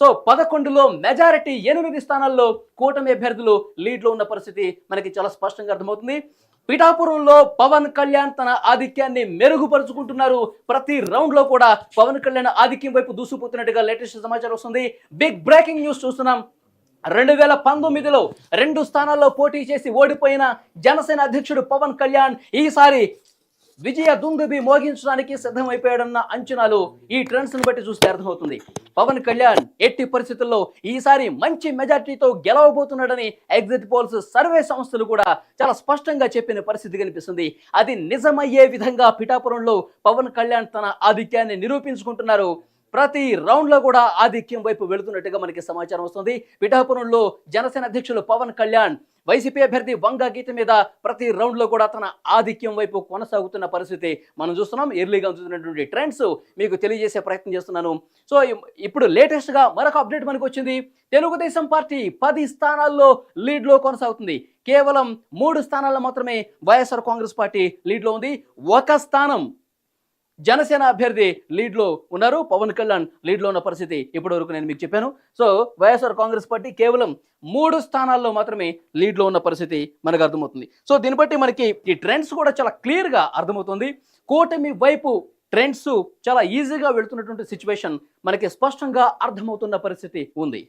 So పదకొండులో majority ఎనిమిది స్థానాల్లో కూటమి అభ్యర్థులు లీడ్లో ఉన్న పరిస్థితి మనకి చాలా స్పష్టంగా అర్థమవుతుంది. పిఠాపురంలో పవన్ కళ్యాణ్ తన ఆధిక్యాన్ని మెరుగుపరుచుకుంటున్నారు. ప్రతి రౌండ్లో కూడా పవన్ కళ్యాణ్ ఆధిక్యం వైపు దూసుకుపోతున్నట్టుగా లేటెస్ట్ సమాచారం వస్తుంది. బిగ్ బ్రేకింగ్ న్యూస్ చూస్తున్నాం. రెండు వేల పంతొమ్మిదిలో రెండు స్థానాల్లో పోటీ చేసి ఓడిపోయిన జనసేన అధ్యక్షుడు పవన్ కళ్యాణ్ ఈసారి విజయ దుందుబి మోగించడానికి సిద్ధమైపోయాడన్న అంచనాలు ఈ ట్రెండ్స్ను బట్టి చూస్తే అర్థమవుతుంది. పవన్ కళ్యాణ్ ఎట్టి పరిస్థితుల్లో ఈసారి మంచి మెజార్టీతో గెలవబోతున్నాడని ఎగ్జిట్ పోల్స్ సర్వే సంస్థలు కూడా చాలా స్పష్టంగా చెప్పిన పరిస్థితి కనిపిస్తుంది. అది నిజమయ్యే విధంగా పిఠాపురంలో పవన్ కళ్యాణ్ తన ఆధిక్యాన్ని నిరూపించుకుంటున్నారు. ప్రతి రౌండ్లో కూడా ఆధిక్యం వైపు వెళుతున్నట్టుగా మనకి సమాచారం వస్తుంది. పిఠాపురంలో జనసేన అధ్యక్షులు పవన్ కళ్యాణ్ వైసీపీ అభ్యర్థి వంగ గీత మీద ప్రతి రౌండ్లో కూడా తన ఆధిక్యం వైపు కొనసాగుతున్న పరిస్థితి మనం చూస్తున్నాం. ఎర్లీగా చూస్తున్నటువంటి ట్రెండ్స్ మీకు తెలియజేసే ప్రయత్నం చేస్తున్నాను. సో ఇప్పుడు లేటెస్ట్గా మరొక అప్డేట్ మనకు వచ్చింది. తెలుగుదేశం పార్టీ పది స్థానాల్లో లీడ్లో కొనసాగుతుంది. కేవలం మూడు స్థానాల్లో మాత్రమే వైఎస్ఆర్ కాంగ్రెస్ పార్టీ లీడ్లో ఉంది. ఒక స్థానం జనసేన అభ్యర్థి లీడ్లో ఉన్నారు. పవన్ కళ్యాణ్ లీడ్లో ఉన్న పరిస్థితి ఇప్పటి వరకు నేను మీకు చెప్పాను. సో వైఎస్ఆర్ కాంగ్రెస్ పార్టీ కేవలం మూడు స్థానాల్లో మాత్రమే లీడ్లో ఉన్న పరిస్థితి మనకు అర్థమవుతుంది. సో దీన్ని బట్టి మనకి ఈ ట్రెండ్స్ కూడా చాలా క్లియర్గా అర్థమవుతుంది. కూటమి వైపు ట్రెండ్స్ చాలా ఈజీగా వెళుతున్నటువంటి సిచ్యువేషన్ మనకి స్పష్టంగా అర్థమవుతున్న పరిస్థితి ఉంది.